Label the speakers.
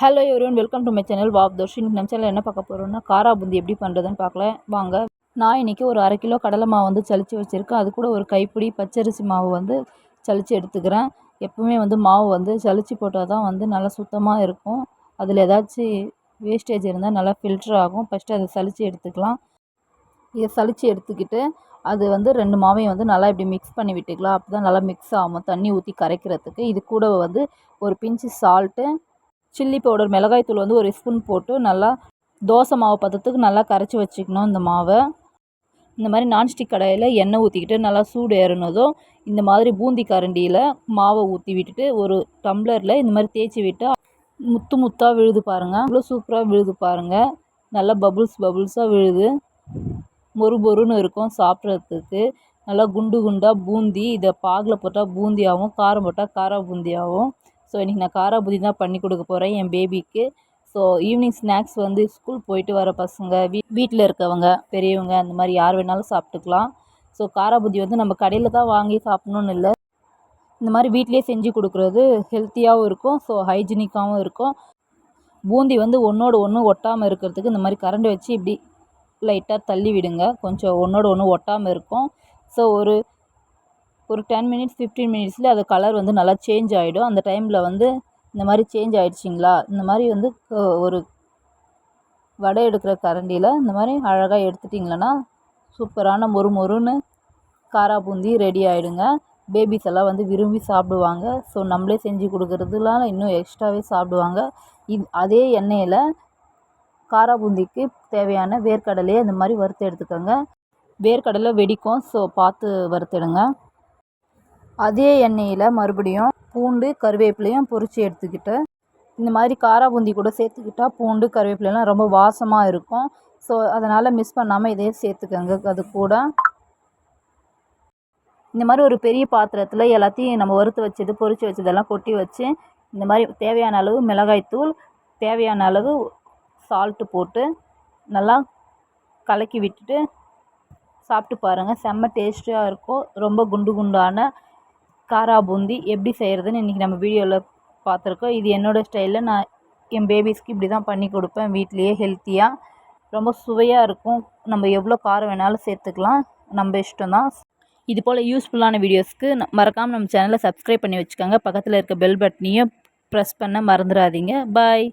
Speaker 1: Hello everyone welcome to my channel warp தோஷ் இன்னைக்கு நம்ம சேனல் என்ன பார்க்க போகிறோம்னா காரா பூந்தி எப்படி பண்ணுறதுன்னு பார்க்கலாம் வாங்க. நான் இன்றைக்கி ஒரு அரை கிலோ கடலை மாவு வந்து சளிச்சு வச்சுருக்கேன். அது கூட ஒரு கைப்பிடி பச்சரிசி மாவு வந்து சளிச்சு எடுத்துக்கிறேன். எப்பவுமே வந்து மாவு வந்து சளிச்சு போட்டால் தான் வந்து நல்லா சுத்தமாக இருக்கும். அதில் ஏதாச்சும் வேஸ்டேஜ் இருந்தால் நல்லா ஃபில்ட்ரு ஆகும். ஃபஸ்ட்டு அதை சளிச்சு எடுத்துக்கலாம். இதை சளிச்சு எடுத்துக்கிட்டு அது வந்து ரெண்டு மாவையும் வந்து நல்லா இப்படி மிக்ஸ் பண்ணி விட்டுக்கலாம். அப்போ தான் நல்லா மிக்ஸ் ஆகும். தண்ணி ஊற்றி கரைக்கிறதுக்கு. இது கூட வந்து ஒரு பிஞ்சு சால்ட்டு சில்லி பவுடர் மிளகாய் தூள் வந்து ஒரு ஸ்பூன் போட்டு நல்லா தோசை மாவு பதத்துக்கு நல்லா கரைச்சி வச்சுக்கணும் இந்த மாவை. இந்த மாதிரி நான்ஸ்டிக் கடாயில் எண்ணெய் ஊற்றிக்கிட்டு நல்லா சூடு ஏறினதும் இந்த மாதிரி பூந்தி கரண்டியில் மாவை ஊற்றி விட்டுட்டு ஒரு டம்ளரில் இந்த மாதிரி தேய்ச்சி விட்டு முத்து முத்தாக விழுது பாருங்கள் அவ்வளோ சூப்பராக விழுது பாருங்கள் நல்லா பபுள்ஸ் பபுள்ஸாக விழுது. மொறு மொறுன்னு இருக்கும் சாப்பிட்றதுக்கு. நல்லா குண்டு குண்டாக பூந்தி இதை பாகில் போட்டால் பூந்தியாகவும் காரம் போட்டால் காரா பூந்தியாகவும் ஸோ இன்றைக்கி நான் காரா புதி தான் பண்ணி கொடுக்க போகிறேன் என் பேபிக்கு ஸோ ஈவினிங் ஸ்நாக்ஸ் வந்து ஸ்கூல் போயிட்டு வர பசங்க வீ வீட்டில் இருக்கவங்க பெரியவங்க அந்த மாதிரி யார் வேணாலும் சாப்பிட்டுக்கலாம். ஸோ காராபுதி வந்து நம்ம கடையில் தான் வாங்கி சாப்பிட்ணுன்னு இல்லை. இந்த மாதிரி வீட்டிலே செஞ்சு கொடுக்குறது ஹெல்த்தியாகவும் இருக்கும். ஸோ ஹைஜீனிக்காகவும் இருக்கும். பூந்தி வந்து ஒன்றோட ஒன்று ஒட்டாமல் இருக்கிறதுக்கு இந்த மாதிரி கரண்டி வச்சு இப்படி லைட்டாக தள்ளி விடுங்க. கொஞ்சம் ஒன்றோட ஒன்று ஒட்டாமல் இருக்கும். ஸோ ஒரு ஒரு டென் மினிட்ஸ் ஃபிஃப்டீன் மினிட்ஸில் அது கலர் வந்து நல்லா சேஞ்ச் ஆகிடும் அந்த டைமில் வந்து இந்த மாதிரி சேஞ்ச் ஆகிடுச்சிங்களா இந்த மாதிரி வந்து ஒரு வடை எடுக்கிற கரண்டியில் இந்த மாதிரி அழகாக எடுத்துட்டிங்களன்னா சூப்பரான மொறு மொறுன்னு காரா பூந்தி ரெடி ஆகிடுங்க பேபிஸ் எல்லாம் வந்து விரும்பி சாப்பிடுவாங்க. ஸோ நம்மளே செஞ்சு கொடுக்குறதுலாம் இன்னும் எக்ஸ்ட்ராவே சாப்பிடுவாங்க. இது அதே எண்ணெயில் காரா பூந்திக்கு தேவையான வேர்க்கடலையை இந்த மாதிரி வறுத்து எடுத்துக்கோங்க. வேர்க்கடலை வெடிக்கும். ஸோ பார்த்து வறுத்துடுங்க அதே எண்ணெயில் மறுபடியும் பூண்டு கருவேப்பிலையும் பொரித்து எடுத்துக்கிட்டு இந்த மாதிரி காரா பூந்தி கூட சேர்த்துக்கிட்டா பூண்டு கருவேப்பிலைலாம் ரொம்ப வாசமாக இருக்கும். ஸோ அதனால் மிஸ் பண்ணாமல் இதே சேர்த்துக்கோங்க. அது கூட இந்த மாதிரி ஒரு பெரிய பாத்திரத்தில் எல்லாத்தையும் நம்ம வறுத்து வச்சது பொறிச்சு வச்சதெல்லாம் கொட்டி வச்சு இந்த மாதிரி தேவையான அளவு மிளகாய்த்தூள் தேவையான அளவு சால்ட்டு போட்டு நல்லா கலக்கி விட்டுட்டு சாப்பிட்டு பாருங்கள் செம்ம டேஸ்ட்டாக இருக்கும். ரொம்ப குண்டு குண்டான காரா பூந்தி எப்படி செய்கிறதுன்னு இன்றைக்கி நம்ம வீடியோவில் பார்த்துருக்கோம். இது என்னோடய ஸ்டைலில் நான் என் பேபிஸ்க்கு இப்படி தான் பண்ணி கொடுப்பேன். வீட்லேயே ஹெல்த்தியாக ரொம்ப சுவையாக இருக்கும். நம்ம எவ்வளோ காரம் வேணாலும் சேர்த்துக்கலாம். நம்ம இஷ்டம் தான் இது போல் யூஸ்ஃபுல்லான வீடியோஸ்க்கு மறக்காமல் நம்ம சேனலை சப்ஸ்கிரைப் பண்ணி வச்சுக்கோங்க. பக்கத்தில் இருக்க பெல் பட்டனையும் ப்ரெஸ் பண்ண மறந்துடாதீங்க. பாய்